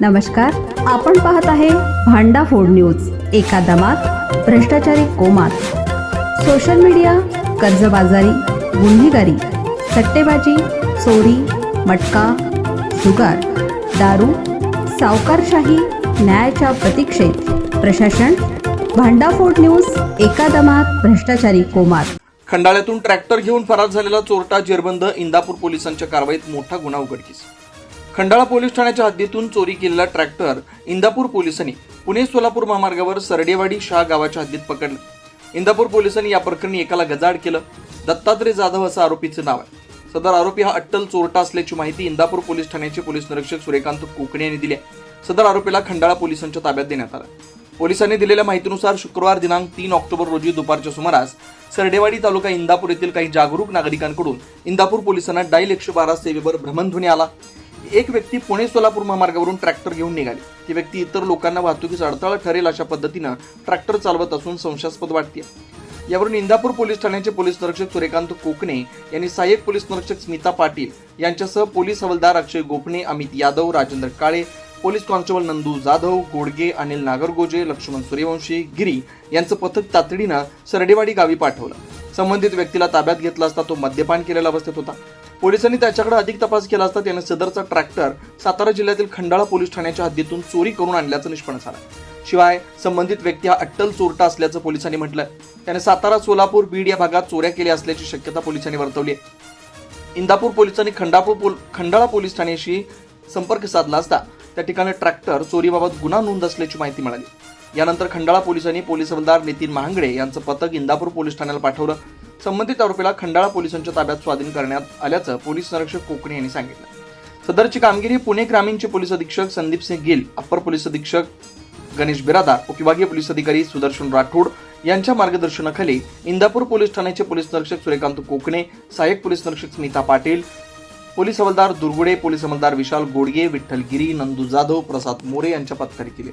नमस्कार आपण पाहत आहे भांडा फोड न्यूज एका दमात भ्रष्टाचारी कोमात. सोशल मीडिया कर्जबाजारी गुन्हेगारी सट्टेबाजी चोरी मटका जुगार दारू सावकारशाही न्यायाच्या प्रतीक्षेत. प्रशासन भांडाफोड न्यूज एका दमात भ्रष्टाचारी कोमात. खंडाळ्यातून ट्रॅक्टर घेऊन फरार झालेला चोरटा जेरबंद इंदापूर पोलिसांच्या कारवाईत मोठा गुन्हा उघडकीस. खंडाळा पोलीस ठाण्याच्या हद्दीतून चोरी केलेला ट्रॅक्टर इंदापूर पोलिसांनी पुणे सोलापूर महामार्गावर सरडेवाडी शाह गावाच्या हद्दीत पकडलं. इंदापूर पोलिसांनी या प्रकरणी एकाला गजाड केलं. दत्तात्रय जाधव असं आरोपीचं नाव आहे. सदर आरोपी हा अट्टल चोरटा असल्याची माहिती इंदापूर पोलीस ठाण्याचे पोलीस निरीक्षक सूर्यकांत कोकणे यांनी दिली आहे. सदर आरोपीला खंडाळा पोलिसांच्या ताब्यात देण्यात आलं. पोलिसांनी दिलेल्या माहितीनुसार शुक्रवार दिनांक तीन ऑक्टोबर रोजी दुपारच्या सुमारास सरडेवाडी तालुका इंदापूर येथील काही जागरूक नागरिकांकडून इंदापूर पोलिसांना डाईल एकशे बारा सेवेवर भ्रमणध्वनी आला. एक व्यक्ती पुणे सोलापूर महामार्गावरून ट्रॅक्टर घेऊन निघाली. ती व्यक्ती इतर लोकांना वाहतुकीस अडथळा ठरेल अशा पद्धतीनं ट्रॅक्टर चालवत असून संशयास्पद वाटते. यावरून इंदापूर पोलीस ठाण्याचे पोलीस निरीक्षक सूर्यकांत कोकणे यांनी सहाय्यक पोलीस निरीक्षक स्मिता पाटील यांच्यासह पोलीस हवालदार अक्षय गोपणे अमित यादव राजेंद्र काळे पोलीस कॉन्स्टेबल नंदू जाधव गोडगे अनिल नागरगोजे लक्ष्मण सूर्यवंशी गिरी यांचं पथक तातडीनं सरडेवाडी गावी पाठवलं. संबंधित व्यक्तीला ताब्यात घेतला असता तो मद्यपान केलेल्या अवस्थेत होता. पोलिसांनी त्याच्याकडे अधिक तपास केला असता त्याने सदरचा ट्रॅक्टर सातारा जिल्ह्यातील खंडाळा पोलीस ठाण्याच्या हद्दीतून चोरी करून आणल्याचं निष्पन्न झालं. शिवाय संबंधित व्यक्ती हा अट्टल चोरटा असल्याचं पोलिसांनी म्हटलं त्याने सातारा सोलापूर बीड या भागात चोऱ्या केल्या असल्याची शक्यता पोलिसांनी वर्तवली आहे. इंदापूर पोलिसांनी खंडापूर पोल खंडाळा पोलीस ठाण्याशी संपर्क साधला असता त्या ठिकाणी ट्रॅक्टर चोरीबाबत गुन्हा नोंद असल्याची माहिती मिळाली. यानंतर खंडाळा पोलिसांनी पोलीस हवालदार नितीन महांगडे यांचं पथक इंदापूर पोलीस ठाण्याला पाठवलं. संबंधित आरोपीला खंडाळा पोलिसांच्या ताब्यात स्वाधीन करण्यात आल्याचं पोलीस निरीक्षक कोकणे यांनी सांगितलं. सदरची कामगिरी पुणे ग्रामीणचे पोलीस अधीक्षक संदीप सिंह गिल अप्पर पोलीस अधीक्षक गणेश बिरादार उपविभागीय पोलीस अधिकारी सुदर्शन राठोड यांच्या मार्गदर्शनाखाली इंदापूर पोलीस ठाण्याचे पोलीस निरीक्षक सूर्यकांत कोकणे सहाय्यक पोलीस निरीक्षक स्मिता पाटील पोलीस हवालदार दुर्गुडे पोलीस हवालदार विशाल गोडगे विठ्ठल गिरी नंदू जाधव प्रसाद मोरे यांच्या पत्करी केले.